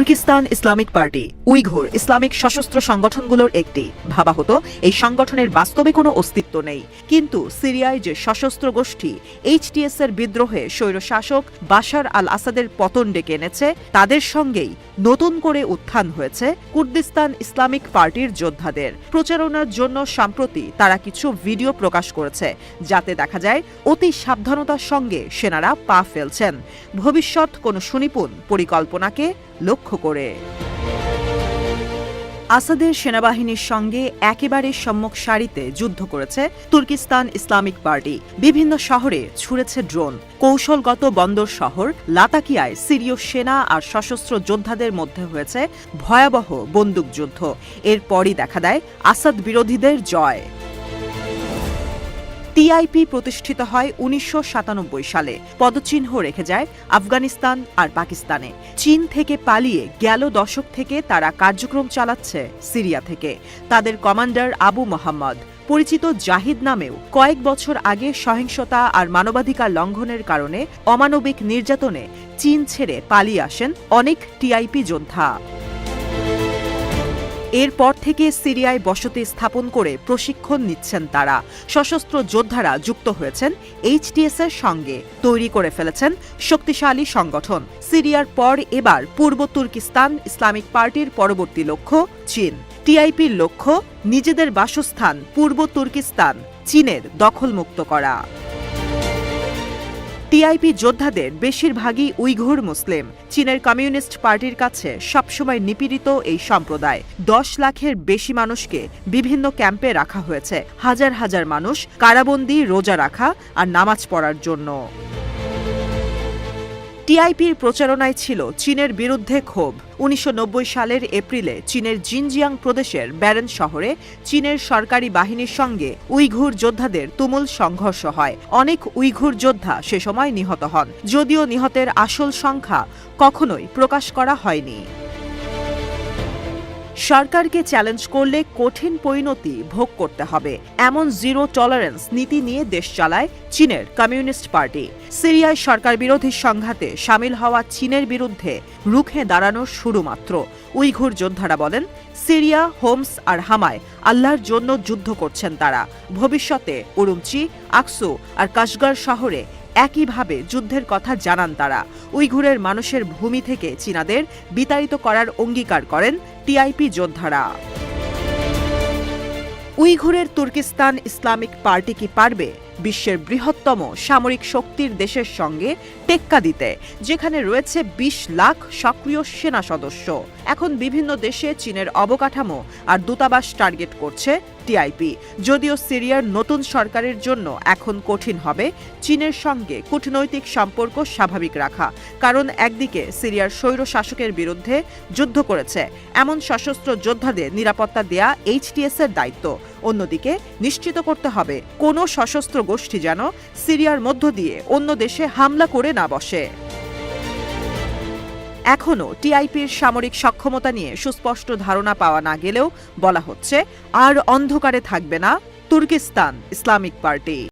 Turkistan Islamic Party, Uyghur Islamic সশস্ত্র সংগঠনগুলোর একটি। ভাবা হতো এই সংগঠনের বাস্তবে কোনো অস্তিত্ব নেই। কিন্তু সিরিয়ায় যে সশস্ত্র গোষ্ঠী এইচটিএস এর বিদ্রোহে স্বৈরশাসক বাশার আল আসাদের পতন ডেকে এনেছে, তাদের সঙ্গেই নতুন করে উত্থান হয়েছে কুর্দিস্তান ইসলামিক পার্টির যোদ্ধাদের। প্রচারণার জন্য সম্প্রতি তারা কিছু ভিডিও প্রকাশ করেছে, যাতে দেখা যায় অতি সাবধানতার সঙ্গে সেনারা পা ফেলছেন। ভবিষ্যৎ কোনো সুনিপুণ পরিকল্পনাকে লক্ষ্য করে। আসাদের সেনাবাহিনীর সঙ্গে একেবারে সম্মুখ সারিতে যুদ্ধ করেছে তুর্কিস্তান ইসলামিক পার্টি। বিভিন্ন শহরে ছুড়েছে ড্রোন। কৌশলগত বন্দর শহর লাতাকিয়ায় সিরীয় সেনা আর সশস্ত্র যোদ্ধাদের মধ্যে হয়েছে ভয়াবহ বন্দুকযুদ্ধ। এরপরই দেখা দেয় আসাদ বিরোধীদের জয়। টিআইপি প্রতিষ্ঠিত হয় উনিশশো সাতানব্বই সালে। পদচিহ্ন রেখে যায় আফগানিস্তান আর পাকিস্তানে। চীন থেকে পালিয়ে গেল দশক থেকে তারা কার্যক্রম চালাচ্ছে সিরিয়া থেকে। তাদের কমান্ডার আবু মোহাম্মদ, পরিচিত জাহিদ নামেও কয়েক বছর আগে সহিংসতা আর মানবাধিকার লঙ্ঘনের কারণে অমানবিক নির্যাতনে চীন ছেড়ে পালিয়ে আসেন অনেক টিআইপি যোদ্ধা। এরপর থেকে সিরিয়ায় বসতি স্থাপন করে প্রশিক্ষণ নিচ্ছেন তারা। সশস্ত্র যোদ্ধারা যুক্ত হয়েছেন এইচটিএস এর সঙ্গে। তৈরি করে ফেলেছেন শক্তিশালী সংগঠন। সিরিয়ার পর এবার পূর্ব তুর্কিস্তান ইসলামিক পার্টির পরবর্তী লক্ষ্য চীন। টিআইপির লক্ষ্য নিজেদের বাসস্থান পূর্ব তুর্কিস্তান, চীনের দখলমুক্ত করা। টিআইপি যোদ্ধাদের বেশিরভাগই উইঘুর মুসলিম। চীনের কমিউনিস্ট পার্টির কাছে সবসময় নিপীড়িত এই সম্প্রদায়। দশ লাখের বেশি মানুষকে বিভিন্ন ক্যাম্পে রাখা হয়েছে। হাজার হাজার মানুষ কারাবন্দি রোজা রাখা আর নামাজ পড়ার জন্য। টিআইপির প্রচারণায় ছিল চীনের বিরুদ্ধে ক্ষোভ। উনিশশো নব্বই সালের এপ্রিলে চীনের জিনজিয়াং প্রদেশের ব্যারেন শহরে চীনের সরকারি বাহিনীর সঙ্গে উইঘুর যোদ্ধাদের তুমুল সংঘর্ষ হয়। অনেক উইঘুর যোদ্ধা সে সময় নিহত হন। যদিও নিহতের আসল সংখ্যা কখনোই প্রকাশ করা হয়নি। সরকারকে চ্যালেঞ্জ করলে কঠিন পরিণতি ভোগ করতে হবে। এমন জিরো টলারেন্স নীতি নিয়ে দেশ চালায় চীনের কমিউনিস্ট পার্টি। সিরিয়ায় সরকার বিরোধী সংঘাতে সামিল হওয়া চীনের বিরুদ্ধে রুখে দাঁড়ানোর শুরু মাত্র উইঘুর যোদ্ধারা বলেন, সিরিয়া, হোমস আর হামায় আল্লাহর জন্য যুদ্ধ করছেন তারা। ভবিষ্যতে উরুমচি, আকসু আর কাশগর শহরে একইভাবে যুদ্ধের কথা জানান তারা। উইঘুরের মানুষের ভূমি থেকে চীনাদের বিতাড়িত করার অঙ্গীকার করেন টিআইপি যোদ্ধারা। উইঘুরের তুর্কিস্তান ইসলামিক পার্টি কি পারবে? বিশ্বের বৃহত্তম সামরিক শক্তির দেশের সঙ্গে টেক্কা দিতে, যেখানে রয়েছে ২০ লাখ সক্রিয় সেনা সদস্য। এখন বিভিন্ন দেশে চীনের অবকাঠামো আর দূতাবাস টার্গেট করছে টিআইপি। যদিও সিরিয়ার নতুন সরকারের জন্য এখন কঠিন হবে চীনের সঙ্গে কূটনৈতিক সম্পর্ক স্বাভাবিক রাখা, কারণ একদিকে সিরিয়ার স্বৈর শাসকের বিরুদ্ধে যুদ্ধ করেছে, এমন সশস্ত্র যোদ্ধাদের নিরাপত্তা দেয়া এইচটিএস এর দায়িত্ব। অন্যদিকে নিশ্চিত করতে হবে কোনো সশস্ত্র গোষ্ঠী যেন সিরিয়ার মধ্য দিয়ে অন্য দেশে হামলা করে না বসে। এখনও টিআইপির সামরিক সক্ষমতা নিয়ে সুস্পষ্ট ধারণা পাওয়া না গেলেও বলা হচ্ছে, আর অন্ধকারে থাকবে না তুর্কিস্তান ইসলামিক পার্টি।